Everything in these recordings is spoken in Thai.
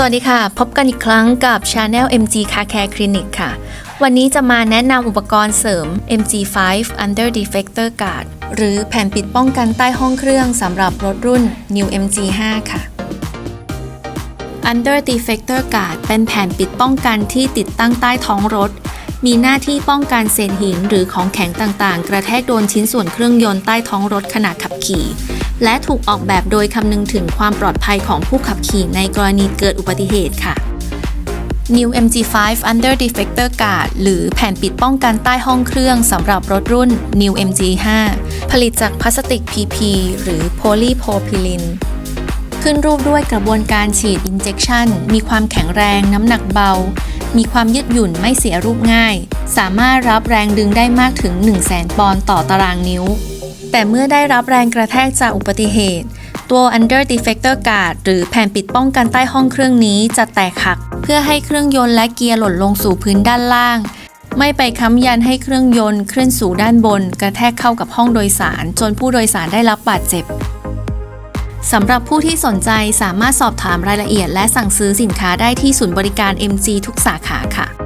สวัสดีค่ะ พบกันอีกครั้งกับ Channel MG Car Care Clinic ค่ะ วันนี้จะมาแนะนำอุปกรณ์เสริม MG5 Under Defector Guard หรือแผ่นปิดป้องกันใต้ห้องเครื่องสำหรับรถรุ่น New MG5 ค่ะ Under Defector Guard เป็นแผ่นปิดป้องกันที่ติดตั้งใต้ท้องรถ มีหน้าที่ป้องกันเศษหินหรือของแข็งต่างๆ กระแทกโดนชิ้นส่วนเครื่องยนต์ใต้ท้องรถขณะขับขี่ และถูกออกแบบโดยคำนึงถึงความปลอดภัยของผู้ขับขี่ในกรณีเกิดอุบัติเหตุค่ะ New MG5 Under Defector Guard หรือแผ่นปิดป้องกันใต้ห้องเครื่องสำหรับรถรุ่น New MG5 ผลิตจากพลาสติก PP หรือ Polypropylene ขึ้นรูปด้วยกระบวนการฉีด injection มีความแข็งแรงน้ำหนักเบา มีความยืดหยุ่นไม่เสียรูปง่าย สามารถรับแรงดึงได้มากถึง 1 0 0 0 0แปอนด์ต่อตารางนิ้ว แต่เมื่อได้รับแรงกระแทกจากอุบัติเหตุ ตัว underdeflector Guard หรือแผ่นปิดป้องกันใต้ห้องเครื่องนี้จะแตกหัก เพื่อให้เครื่องยนต์และเกียร์หล่นลงสู่พื้นด้านล่าง ไม่ไปค้ำยันให้เครื่องยนต์ขึ้นสู่ด้านบน กระแทกเข้ากับห้องโดยสาร จนผู้โดยสารได้รับบาดเจ็บสำหรับผู้ที่สนใจสามารถสอบถามรายละเอียด และสั่งซื้อสินค้าได้ที่ศูนย์บริการ MG ทุกสาขาค่ะ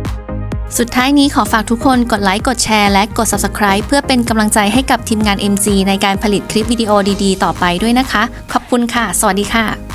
สุดท้ายนี้ขอฝากทุกคนกดไลค์ กดแชร์ และกด Subscribe เพื่อเป็นกำลังใจให้กับทีมงาน MG ในการผลิตคลิปวิดีโอดีๆ ต่อไปด้วยนะคะ ขอบคุณค่ะ สวัสดีค่ะ